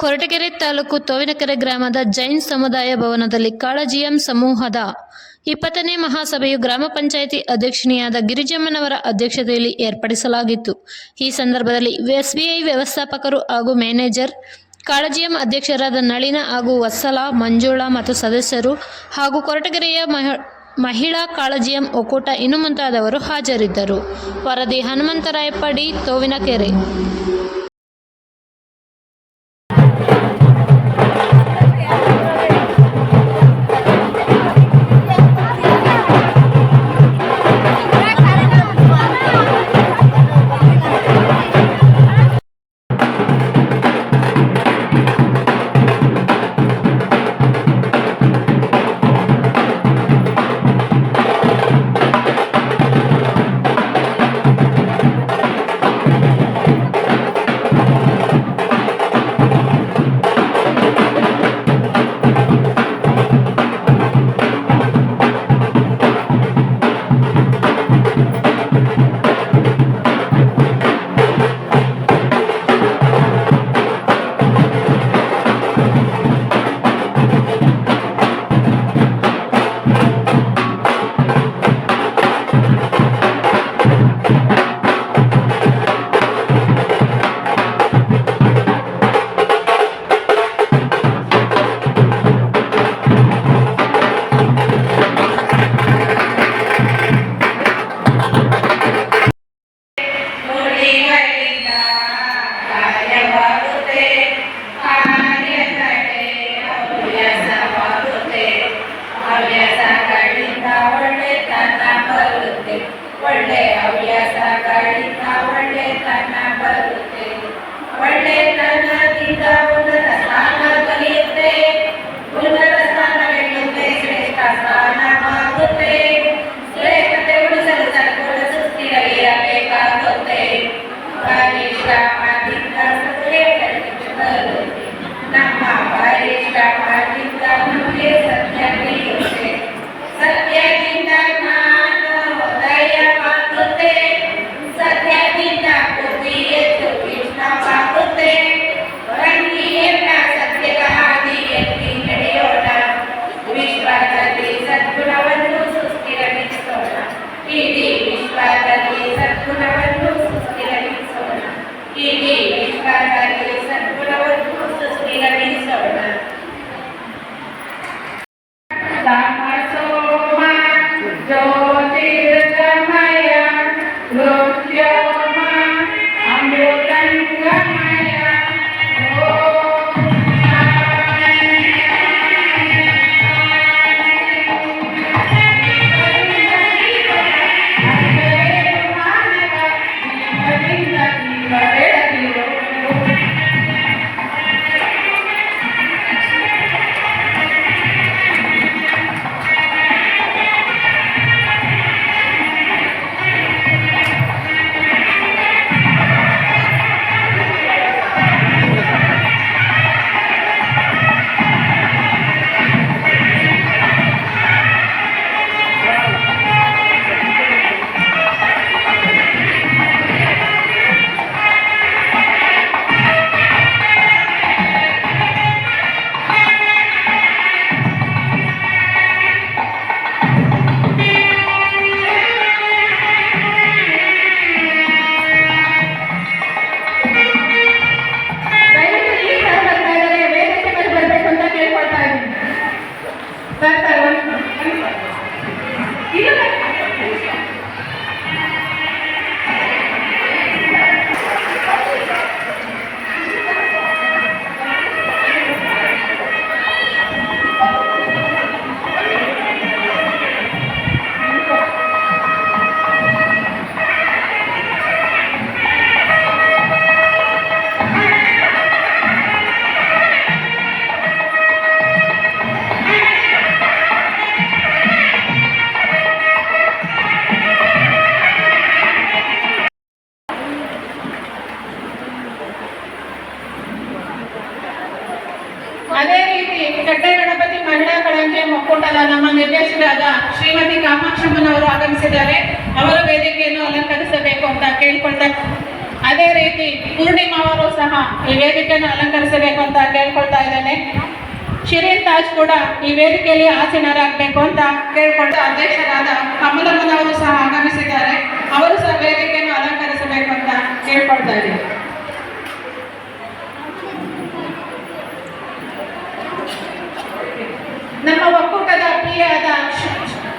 ಕೊರಟಗೆರೆ ತಾಲೂಕು ತೋವಿನಕೆರೆ ಗ್ರಾಮದ ಜೈನ್ ಸಮುದಾಯ ಭವನದಲ್ಲಿ ಕಾಳಜಿಯಂ ಸಮೂಹದ ಇಪ್ಪತ್ತನೇ ಮಹಾಸಭೆಯು ಗ್ರಾಮ ಪಂಚಾಯಿತಿ ಅಧ್ಯಕ್ಷಿಣಿಯಾದ ಗಿರಿಜಮ್ಮನವರ ಅಧ್ಯಕ್ಷತೆಯಲ್ಲಿ ಏರ್ಪಡಿಸಲಾಗಿತ್ತು. ಈ ಸಂದರ್ಭದಲ್ಲಿ ಎಸ್ಬಿಐ ವ್ಯವಸ್ಥಾಪಕರು ಹಾಗೂ ಮ್ಯಾನೇಜರ್ ಕಾಳಜಿಯಂ ಅಧ್ಯಕ್ಷರಾದ ನಳಿನ ಹಾಗೂ ವತ್ಸಲ, ಮಂಜುಳಾ ಮತ್ತು ಸದಸ್ಯರು ಹಾಗೂ ಕೊರಟಗೆರೆಯ ಮಹ, ಮಹಿಳಾ ಕಾಳಜಿಯಂ ಒಕ್ಕೂಟ ಇನ್ನು ಮುಂತಾದವರು ಹಾಜರಿದ್ದರು. ವರದಿ ಹನುಮಂತರಾಯಪ್ಪ ಡಿ, ತೋವಿನಕೆರೆ. ರೀತಿ ಪೂರ್ಣಿಮಾ ಅವರು ಸಹ ಈ ವೇದಿಕೆಯನ್ನು ಅಲಂಕರಿಸಬೇಕು ಅಂತ ಕೇಳ್ಕೊಳ್ತಾ ಇದ್ದೇನೆ. ಶಿರೀನ್ ತಾಜ್ ಕೂಡ ಈ ವೇದಿಕೆಯಲ್ಲಿ ಆಸೀನರಾಗಬೇಕು ಅಂತ ಕೇಳ್ಕೊಂಡು ಅಧ್ಯಕ್ಷರಾದ ಕಮಲಮ್ಮನವರು ಸಹ ಆಗಮಿಸಿದ್ದಾರೆ. ಅವರು ಸಹ ವೇದಿಕೆಯನ್ನು ಅಲಂಕರಿಸಬೇಕು ಅಂತ ಕೇಳ್ಕೊಳ್ತಾ ಇದ್ದೀನಿ. ನಮ್ಮ ಒಕ್ಕೂಟದ ಪ್ರಿಯಾದ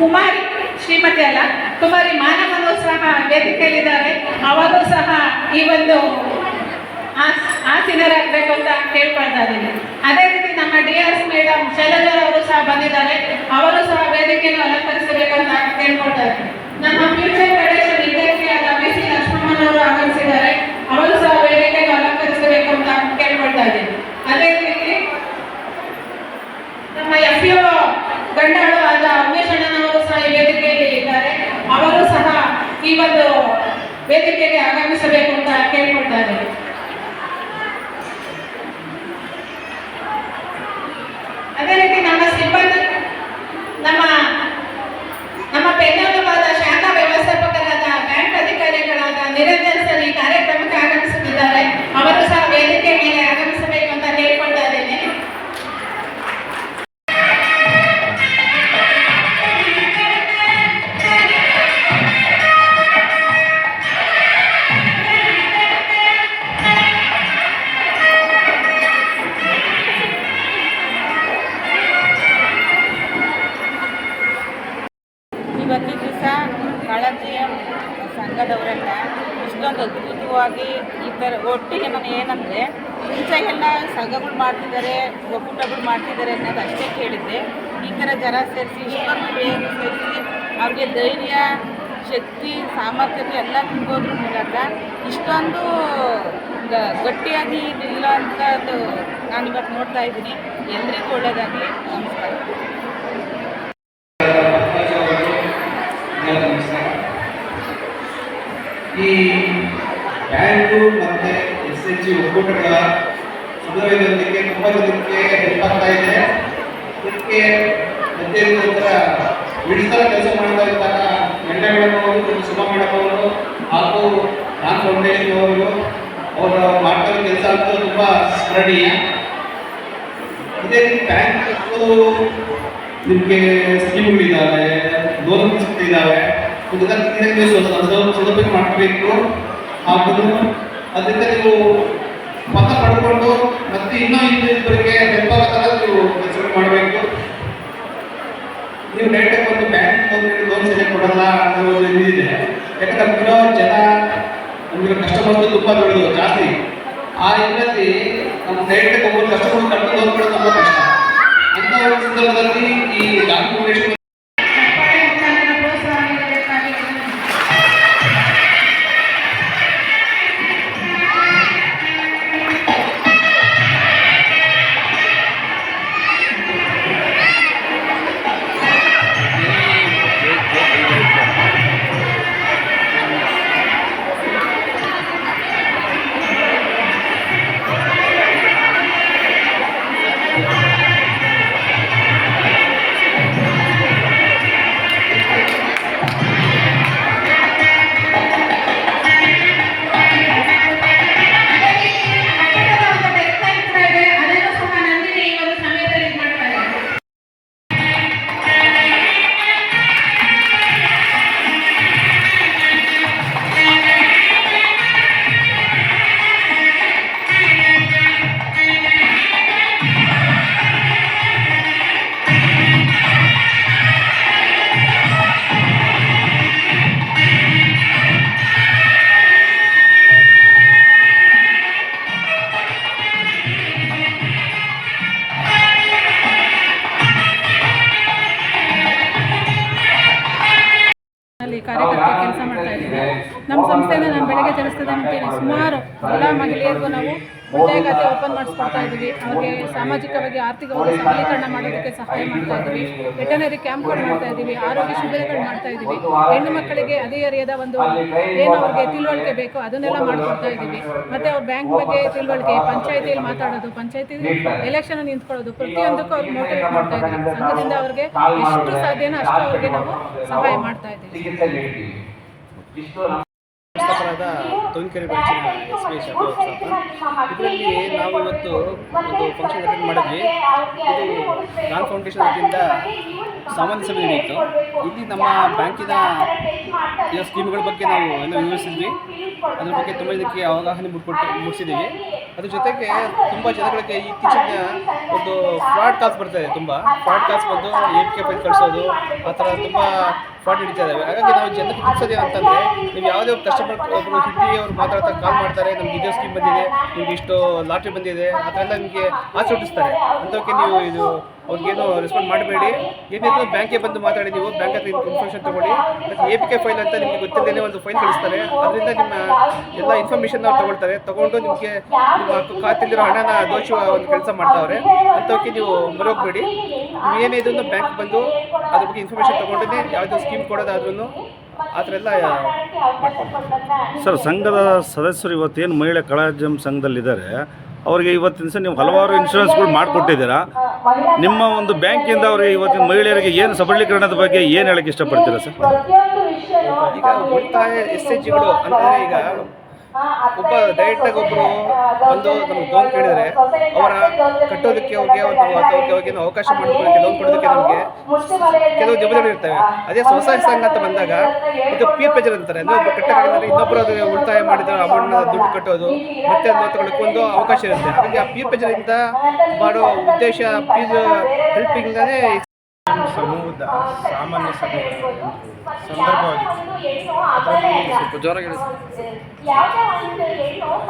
ಕುಮಾರಿ ಶ್ರೀಮತಿ ಅಲ್ಲ? ಕುಮಾರಿ ಮಾನವನು ಸಹ ವೇದಿಕೆಯಲ್ಲಿದ್ದಾರೆ. ಅವರು ಸಹ ಈ ಒಂದು ಆಸ್- ಆಸೀನರಾಗಬೇಕು ಅಂತ ಕೇಳ್ಕೊಳ್ತಾ ಇದ್ದೀನಿ. ಅದೇ ರೀತಿ ನಮ್ಮ D R S madam Shailaja ಅವರು ಸಹ ಬಂದಿದ್ದಾರೆ. ಅವರು ಸಹ ವೇದಿಕೆಯನ್ನು ಅಲಂಕರಿಸಬೇಕು ಅಂತ ಕೇಳ್ಕೊಳ್ತಾ ಇದ್ದಾರೆ ನಮ್ಮ ಫ್ಯೂಚರ್ ಫೆಡರೇಷನ್ ವಿದ್ಯಾರ್ಥಿಯಾದ ಬಿ ಸಿ ಅವರು ಆಗಮಿಸಿದ್ದಾರೆ. ಅವರು ಸಹ ವೇದಿಕೆಯನ್ನು ಅಲಂಕರಿಸಬೇಕು ಅಂತ ಕೇಳ್ಕೊಳ್ತಾ ಇದ್ದೀನಿ. ಅದೇ ರೀತಿ ನಮ್ಮ ಎಫ್ ಯು ಗಂಡಾಳು ಆದ ಉಮೇಶ್ ಅಣ್ಣನವರು ಸಹ ಈ ವೇದಿಕೆಯಲ್ಲಿ ಇದ್ದಾರೆ ಅವರು ಸಹ ಈ ಒಂದು ವೇದಿಕೆಗೆ ಆಗಮಿಸಬೇಕು ಅಂತ ಕೇಳ್ಕೊಳ್ತಾ ಇದ್ದಾರೆ ಸಂಘದವರೆಲ್ಲ ಇಷ್ಟೊಂದು ಅದ್ಭುತವಾಗಿ ಈ ಥರ ಒಟ್ಟಿಗೆ ನಾನು ಏನಂದರೆ ಮುಂಚೆಗೆಲ್ಲ ಸಂಘಗಳು ಮಾಡ್ತಿದ್ದಾರೆ, ಒಕ್ಕೂಟಗಳು ಮಾಡ್ತಿದ್ದಾರೆ ಅನ್ನೋದು ಅಷ್ಟೇ ಕೇಳಿದ್ದೆ. ಈ ಥರ ಜನ ಸೇರಿಸಿ, ಇಷ್ಟೊಂದು ಸೇರಿಸಿ ಅವ್ರಿಗೆ ಧೈರ್ಯ, ಶಕ್ತಿ, ಸಾಮರ್ಥ್ಯತೆ ಎಲ್ಲ ತುಂಬೋದ್ರ ಮೂಲಕ ಇಷ್ಟೊಂದು ಗಟ್ಟಿಯಾಗಿ ಇಲ್ಲ ಅಂತ ನಾನು ಇವತ್ತು ನೋಡ್ತಾ ಇದ್ದೀನಿ. ಎಲ್ರಿಗೂ ಒಳ್ಳೆಯದಾಗಲಿ ನಮಸ್ಕಾರ ಎಲ್ಲ ನಮಸ್ಕಾರ ಈ ಬ್ಯಾಂಕು ಮತ್ತು ಎಸ್ ಎಚ್ ಜಿ ಒಕ್ಕೂಟಗಳ ಸುಧಾರಣೆಯೊಂದಿಗೆ ತುಂಬ ಜನಕ್ಕೆ ಹೆಲ್ಪ್ ಆಗ್ತಾ ಇದೆ. ಇದಕ್ಕೆ ಮಧ್ಯಂತರ ಬಿಡಿಸಲು ಕೆಲಸ ಮಾಡ್ತಾ ಇದ್ದಾಗ ಸುಮಾ ಮೇಡಮ್ ಅವರು ಹಾಗೂ ರಾಮ್ ಫೌಂಡೇಶನ್ ಅವರು ಅವರು ಮಾಡ್ತಾ ಕೆಲಸ ಅಂತೂ ತುಂಬ ಸ್ಮರಣೀಯ. ಇದೇ ರೀತಿ ಬ್ಯಾಂಕ್ ನಿಮಗೆ ಸ್ಕೀಮ್ಗಳಿದ್ದಾವೆ ಲೋನ್ ಸಿಗ್ತಿದ್ದಾವೆ ಇದಕ್ಕೆ ಸದುಪಯೋಗ ಮಾಡಬೇಕು ಹಾಗೂ ಅದರಿಂದ ನೀವು ಪತ್ರ ಪಡ್ಕೊಂಡು ಮತ್ತೆ ಇನ್ನೂ ಇನ್ನಿಬ್ಬರಿಗೆ ಹೆಲ್ಪ್ ಆಗೋ ನೀವು ಕೆಲಸ ಮಾಡಬೇಕು. ನೀವು ಡೈರೆಕ್ಟ್ ಒಂದು ಬ್ಯಾಂಕ್ ಹೋಗಿ ಲೋನ್ ಸರಿಯಾಗಿ ಕೊಡಲ್ಲ ಅನ್ನೋ ಒಂದು ಇದಿದೆ ಯಾಕಂದ್ರೆ ನಮ್ಗಿರೋ ಜನ ನಮಗೆ ಕಸ್ಟಮರ್ಸ್ ತುಂಬ ದೊಡ್ಡದು, ಜಾಸ್ತಿ. ಆ ಇದರಲ್ಲಿ ನಮ್ಮ ಡೈರೆಕ್ಟ್ ಒಬ್ಬರು ಕಸ್ಟಮರ್ ಕಟ್ಟು ಲೋನ್ ಕೊಡೋದು ತುಂಬ ಕಷ್ಟ. ಅಂತ ಒಂದು ಸಂದರ್ಭದಲ್ಲಿ ಈ ಡಾಕ್ಯುಮೆಂಟೇಶನ್ ಅಂತೀನಿ ಸುಮಾರು ಎಲ್ಲ ಮಹಿಳೆಯರಿಗೂ ನಾವು ಉಳಿತಾಯ ಖಾತೆ ಓಪನ್ ಮಾಡಿಸ್ಕೊಡ್ತಾ ಇದ್ದೀವಿ. ಅವ್ರಿಗೆ ಸಾಮಾಜಿಕವಾಗಿ, ಆರ್ಥಿಕವಾಗಿ ಸಬಲೀಕರಣ ಮಾಡೋದಕ್ಕೆ ಸಹಾಯ ಮಾಡ್ತಾ ಇದ್ದೀವಿ. ವೆಟನರಿ ಕ್ಯಾಂಪ್ಗಳು ಮಾಡ್ತಾ ಇದ್ದೀವಿ. ಆರೋಗ್ಯ ಶಿಬಿರಗಳು ಮಾಡ್ತಾ ಇದ್ದೀವಿ. ಹೆಣ್ಣು ಮಕ್ಕಳಿಗೆ ಹದಿಹರಿಯದ ಒಂದು ಏನು ಅವ್ರಿಗೆ ತಿಳುವಳಿಕೆ ಬೇಕು ಅದನ್ನೆಲ್ಲ ಮಾಡಿಕೊಡ್ತಾ ಇದ್ದೀವಿ. ಮತ್ತೆ ಅವ್ರ ಬ್ಯಾಂಕ್ ಬಗ್ಗೆ ತಿಳುವಳಿಕೆ, ಪಂಚಾಯತಿಯಲ್ಲಿ ಮಾತಾಡೋದು ಪಂಚಾಯತಿ ಎಲೆಕ್ಷನ್ ನಿಂತ್ಕೊಳ್ಳೋದು, ಪ್ರತಿಯೊಂದಕ್ಕೂ ಅವ್ರಿಗೆ ಮೋಟಿವೇಟ್ ಮಾಡ್ತಾ ಇದ್ದೀವಿ. ಸಂಘದಿಂದ ಅವ್ರಿಗೆ ಎಷ್ಟು ಸಾಧ್ಯನೋ ಅಷ್ಟು ಅವ್ರಿಗೆ ನಾವು ಸಹಾಯ ಮಾಡ್ತಾ ಇದ್ದೀವಿ. ಚಿಕಿತ್ಸೆ ಬೆಳಚಿನ ಎಸ್ ಪಿ ಶಾಬಾಬ್ ಸಾಬ್ ಇದರಲ್ಲಿ ನಾವು ಇವತ್ತು ಒಂದು ಫಂಕ್ಷನ್ ಅಟೆಂಡ್ ಮಾಡಿದ್ವಿ. ಇದು ನಾನ್ ಫೌಂಡೇಶನ್ ವತಿಯಿಂದ ಸಾಮಾನ್ಯ ಸಭೆ ನಡೆಯಿತು. ಇಲ್ಲಿ ನಮ್ಮ ಬ್ಯಾಂಕಿನ ಎಲ್ಲ ಸ್ಕೀಮ್ಗಳ ಬಗ್ಗೆ ನಾವು ಎಲ್ಲ ವಿವರಿಸಿದ್ವಿ. ಅದ್ರ ಬಗ್ಗೆ ತುಂಬ ಇದಕ್ಕೆ ಅವಗಾಹನೆ ಮುಟ್ಕೊಟ್ಟು ಮೂಡಿಸಿದ್ದೀವಿ. ಅದ್ರ ಜೊತೆಗೆ ತುಂಬ ಜನಗಳಿಗೆ ಇತ್ತೀಚಿನ ಒಂದು ಫ್ರಾಡ್ ಕಾಲ್ಸ್ ಬರ್ತಾ ಇದೆ ತುಂಬ. ಫ್ರಾಡ್ ಕಾಲ್ಸ್ ಬಂದು ಎ ಕೆ ಫೈಲ್ ಕಳಿಸೋದು, ಆ ಥರ ತುಂಬ ಫ್ರಾಡ್ ಹಿಡಿತಾ ಇದ್ದಾವೆ. ಹಾಗಾಗಿ ನಾವು ಜನಕ್ಕೆ ತಿಳಿಸೋದು ಏನಂತಂದರೆ ನೀವು ಯಾವುದೇ ಒಂದು ಕಸ್ಟಮರ್ ಒಬ್ಬರು ಹಿಂದಿ ಅವ್ರು ಮಾತಾಡ್ತಾ ಕಾಲ್ ಮಾಡ್ತಾರೆ, ನಮ್ಗೆ ಇದೇ ಸ್ಕೀಮ್ ಬಂದಿದೆ, ನಿಮ್ಗೆ ಇಷ್ಟು ಲಾಟ್ರಿ ಬಂದಿದೆ, ಆ ಥರ ಎಲ್ಲ ನಿಮಗೆ ಆಸೆ ಹುಟ್ಟಿಸ್ತಾರೆ. ನೀವು ಇದು ಅವ್ರಿಗೇನು ರೆಸ್ಪಾಂಡ್ ಮಾಡಬೇಡಿ. ಏನಿದ್ರು ಬ್ಯಾಂಕ್ಗೆ ಬಂದು ಮಾತಾಡಿ, ನೀವು ಬ್ಯಾಂಕ್ ಹತ್ರ ಇನ್ಫಾರ್ಮೇಷನ್ ತಗೊಳ್ಳಿ. ಮತ್ತು ಎ ಪಿ ಕೆ ಫೈಲ್ ಅಂತ ನಿಮಗೆ ಗೊತ್ತಿಲ್ಲದೇ ಒಂದು ಫೈಲ್ ಕಳಿಸ್ತಾರೆ. ಅದರಿಂದ ನಿಮ್ಮ ಎಲ್ಲ ಇನ್ಫಾರ್ಮೇಷನ್ ಅವ್ರು ತಗೊಳ್ತಾರೆ. ತಗೊಂಡು ನಿಮಗೆ ನಿಮ್ಮ ಖಾತೆಯಲ್ಲಿರೋ ಹಣನ ದೋಚುವ ಒಂದು ಕೆಲಸ ಮಾಡ್ತಾವ್ರೆ. ಅಂಥವಕ್ಕೆ ನೀವು ಮರೋಗ್ಬೇಡಿ ನೀವು ಏನೇ ಇದನ್ನು ಬ್ಯಾಂಕ್ ಬಂದು ಅದ್ರ ಬಗ್ಗೆ ಇನ್ಫಾರ್ಮೇಷನ್ ತೊಗೊಂಡೇ ಯಾವುದೋ ಸ್ಕೀಮ್ ಕೊಡೋದಾದ್ರೂ ಆ ಥರ ಎಲ್ಲ ಸರ್, ಸಂಘದ ಸದಸ್ಯರು ಇವತ್ತೇನು ಮಹಿಳೆ ಕಳಾಜಂ ಸಂಘದಲ್ಲಿದ್ದಾರೆ, ಅವರಿಗೆ ಇವತ್ತಿನ ಸಹ ನೀವು ಹಲವಾರು ಇನ್ಶೂರೆನ್ಸ್ಗಳು ಮಾಡಿಕೊಟ್ಟಿದ್ದೀರಾ? ನಿಮ್ಮ ಒಂದು ಬ್ಯಾಂಕಿಂದ ಅವರು ಇವತ್ತಿನ ಮಹಿಳೆಯರಿಗೆ ಏನು ಸಬಲೀಕರಣದ ಬಗ್ಗೆ ಏನು ಹೇಳಕ್ಕೆ ಇಷ್ಟಪಡ್ತೀರಾ ಸರ್? ಈಗ ಉಳಿತಾಯ ಎಸ್ ಎಚ್ ಜಿಗಳು ಅಂತಂದರೆ ಈಗ ಒಬ್ಬ ಡೈರೆಕ್ಟಾಗಿ ಒಬ್ಬರು ಬಂದು ನಮ್ಗೆ ಲೋನ್ ಕೇಳಿದರೆ. ಅವರ ಕಟ್ಟೋದಕ್ಕೆ ಅವ್ರಿಗೆ ಒಂದು ಅದಕ್ಕೆ ಹೋಗಿ ನಾವು ಅವಕಾಶ ಮಾಡಿಕೊಡೋಕ್ಕೆ ಲೋನ್ ಕೊಡೋದಕ್ಕೆ ನಮಗೆ ಕೆಲವು ಜವಾಬ್ದಾರಿ ಇರ್ತವೆ. ಅದೇ ಸ್ವಸಹಾಯ ಸಂಘ ಅಂತ ಬಂದಾಗ ಇದು ಪಿ ಪೇಜರ್ ಅಂತಾರೆ. ಅಂದರೆ ಒಬ್ಬ ಕಟ್ಟಕ್ಕಾಗಂದ್ರೆ ಇನ್ನೊಬ್ಬರು ಅದು ಉಳಿತಾಯ ಮಾಡಿದ ಅಮೌಂಟ್ನ ದುಡ್ಡು ಕಟ್ಟೋದು. ಮತ್ತೆ ಅದನ್ನ ತಗೊಳ್ಳೋಕೆ ಒಂದು ಅವಕಾಶ ಇರುತ್ತೆ. ಹಾಗಾಗಿ ಆ ಪಿ ಪೇಜರಿಂದ ಮಾಡೋ ಉದ್ದೇಶ ಫೀಸ್ ಹೆಲ್ಪಿಂಗನೇ ಸಮೂಹದ ಸಾಮಾನ್ಯ ಸಭೆ ಸಂದರ್ಭವಾಗಿತ್ತು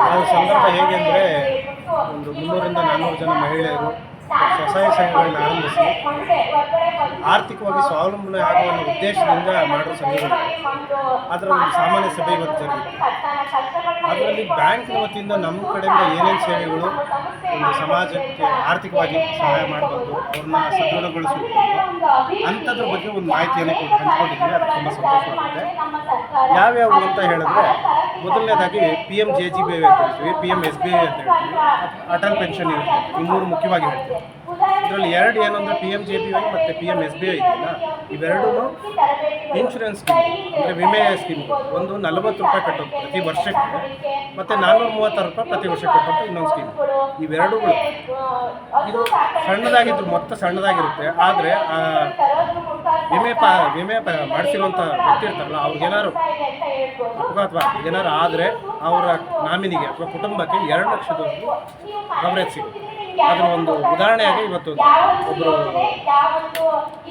ನಾವು ಸಂದರ್ಭ ಹೇಗೆ ಅಂದರೆ ಒಂದು ಮುನ್ನೂರಿಂದ ನಾನ್ನೂರು ಜನ ಮಹಿಳೆಯರು ಸ್ವಸಹಾಯ ಸಂಘಗಳನ್ನ ಆರಂಭಿಸಿ, ಆರ್ಥಿಕವಾಗಿ ಸ್ವಾವಲಂಬನೆ ಆಗುವ ಉದ್ದೇಶದಿಂದ ಮಾಡೋ ಸಂಘಗಳು. ಅದರ ಒಂದು ಸಾಮಾನ್ಯ ಸಭೆ ಇವತ್ತು ಜರುಗಿತು ಅದರಲ್ಲಿ ಬ್ಯಾಂಕ್ನ ವತಿಯಿಂದ ನಮ್ಮ ಕಡೆಯಿಂದ ಏನೇನು ಸೇವೆಗಳು ಒಂದು ಸಮಾಜಕ್ಕೆ ಆರ್ಥಿಕವಾಗಿ ಸಹಾಯ ಮಾಡಬಹುದು ಅವ್ರನ್ನ ಸದೃಢಗೊಳಿಸಬೇಕು ಅಂಥದ್ರ ಬಗ್ಗೆ ಒಂದು ಮಾಹಿತಿಯನ್ನು ಹಂಚ್ಕೊಂಡಿದ್ದೀವಿ. ಅದು ತುಂಬ ಸಂತೋಷವಾಗುತ್ತೆ. ಯಾವ್ಯಾವು ಅಂತ ಹೇಳಿದ್ರೆ ಮೊದಲನೇದಾಗಿ P M J J B I ಅಂತ ಹೇಳ್ತೀವಿ. P M S B I ಅಂತ ಹೇಳ್ತೀವಿ. ಅಟಲ್ ಪೆನ್ಷನ್ ಇರುತ್ತೆ ಈ ಮೂರು ಮುಖ್ಯವಾಗಿ ಹೇಳ್ತೀವಿ. ಇದರಲ್ಲಿ ಎರಡು ಏನಂದ್ರೆ P M J B I ಮತ್ತು P M S B I ಇದೆಯಲ್ಲ, ಇವೆರಡೂ ಇನ್ಶೂರೆನ್ಸ್ ಸ್ಕೀಮ್ ಅಂದರೆ ವಿಮೆ ಸ್ಕೀಮ್ಗಳು ಒಂದು ನಲವತ್ತು ರೂಪಾಯಿ ಕಟ್ಟೋದು ಪ್ರತಿ ವರ್ಷಕ್ಕೆ, ಮತ್ತು ನಾನ್ನೂರ ಮೂವತ್ತಾರು ರೂಪಾಯಿ ಪ್ರತಿ ವರ್ಷ ಕಟ್ಟೋದು ಇನ್ನೊಂದು ಸ್ಕೀಮ್ ಇವೆರಡೂ ಇದು ಸಣ್ಣದಾಗಿದ್ದು ಮೊತ್ತ ಸಣ್ಣದಾಗಿರುತ್ತೆ. ಆದರೆ ವಿಮೆ ಪ ವಿಮೆ ಪ ಮಾಡಿಸಿರುವಂಥ ವ್ಯಕ್ತಿ ಇರ್ತಾರಲ್ಲ ಅವ್ರಿಗೇನಾದ್ರು ಅಥವಾ ಏನಾದ್ರು ಆದರೆ ಅವರ ನಾಮಿನಿಗೆ ಅಥವಾ ಕುಟುಂಬಕ್ಕೆ ಎರಡು ಲಕ್ಷದವರೆಗೂ ಕವರೇಜ್ ಸಿಗುತ್ತೆ. ಅದರ ಒಂದು ಉದಾಹರಣೆಯಾಗಿ ಇವತ್ತು ಒಬ್ಬರು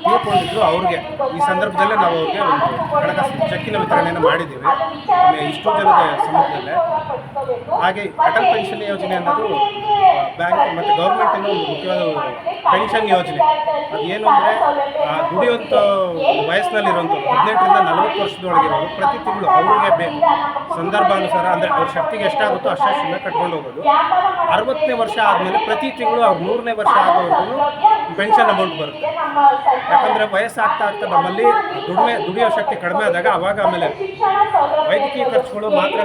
ತೀರ್ಕೊಂಡಿದ್ರು ಅವ್ರಿಗೆ. ಈ ಸಂದರ್ಭದಲ್ಲೇ ನಾವು ಅವ್ರಿಗೆ ಒಂದು ಹಣಕಾಸು ಚೆಕ್ಕಿನ ವಿತರಣೆಯನ್ನು ಮಾಡಿದ್ದೀವಿ. ಇಷ್ಟು ಜನದ ಸಮಯದಲ್ಲಿ ಹಾಗೆ ಅಟಲ್ ಪೆನ್ಷನ್ ಯೋಜನೆ ಅನ್ನೋದು ಬ್ಯಾಂಕ್ ಮತ್ತು ಗೌರ್ಮೆಂಟಿನ ಒಂದು ಮುಖ್ಯವಾದ ಪೆನ್ಷನ್ ಯೋಜನೆ. ಅದು ಏನು ಅಂದರೆ ದುಡಿಯುವಂಥ ವಯಸ್ಸಿನಲ್ಲಿರುವಂಥವ್ರು, ಹದಿನೆಂಟರಿಂದ ನಲವತ್ತು ವರ್ಷದೊಳಗಿರೋರು ಪ್ರತಿ ತಿಂಗಳು ಅವ್ರಿಗೆ ಬೇ ಸಂದರ್ಭಾನುಸಾರ ಅಂದರೆ ಅವ್ರ ಶಕ್ತಿಗೆ ಎಷ್ಟಾಗುತ್ತೋ ಅಷ್ಟನ್ನು ಕಟ್ಕೊಂಡು ಹೋಗೋದು. ಅರವತ್ತನೇ ವರ್ಷ ಆದಮೇಲೆ ಪ್ರತಿ ತಿಂಗಳು ಅವ್ರು ನೂರನೇ ವರ್ಷ ಆಗೋವರೆಗೂ ಪೆನ್ಷನ್ ಅಮೌಂಟ್ ಬರುತ್ತೆ. ಯಾಕಂದರೆ ವಯಸ್ಸಾಗ್ತಾ ಆಗ್ತಾ ನಮ್ಮಲ್ಲಿ ದುಡಿಮೆ ದುಡಿಯೋ ಶಕ್ತಿ ಕಡಿಮೆ ಆದಾಗ ಅವಾಗ ಆಮೇಲೆ ವೈದ್ಯಕೀಯ ಖರ್ಚುಗಳು ಮಾತ್ರ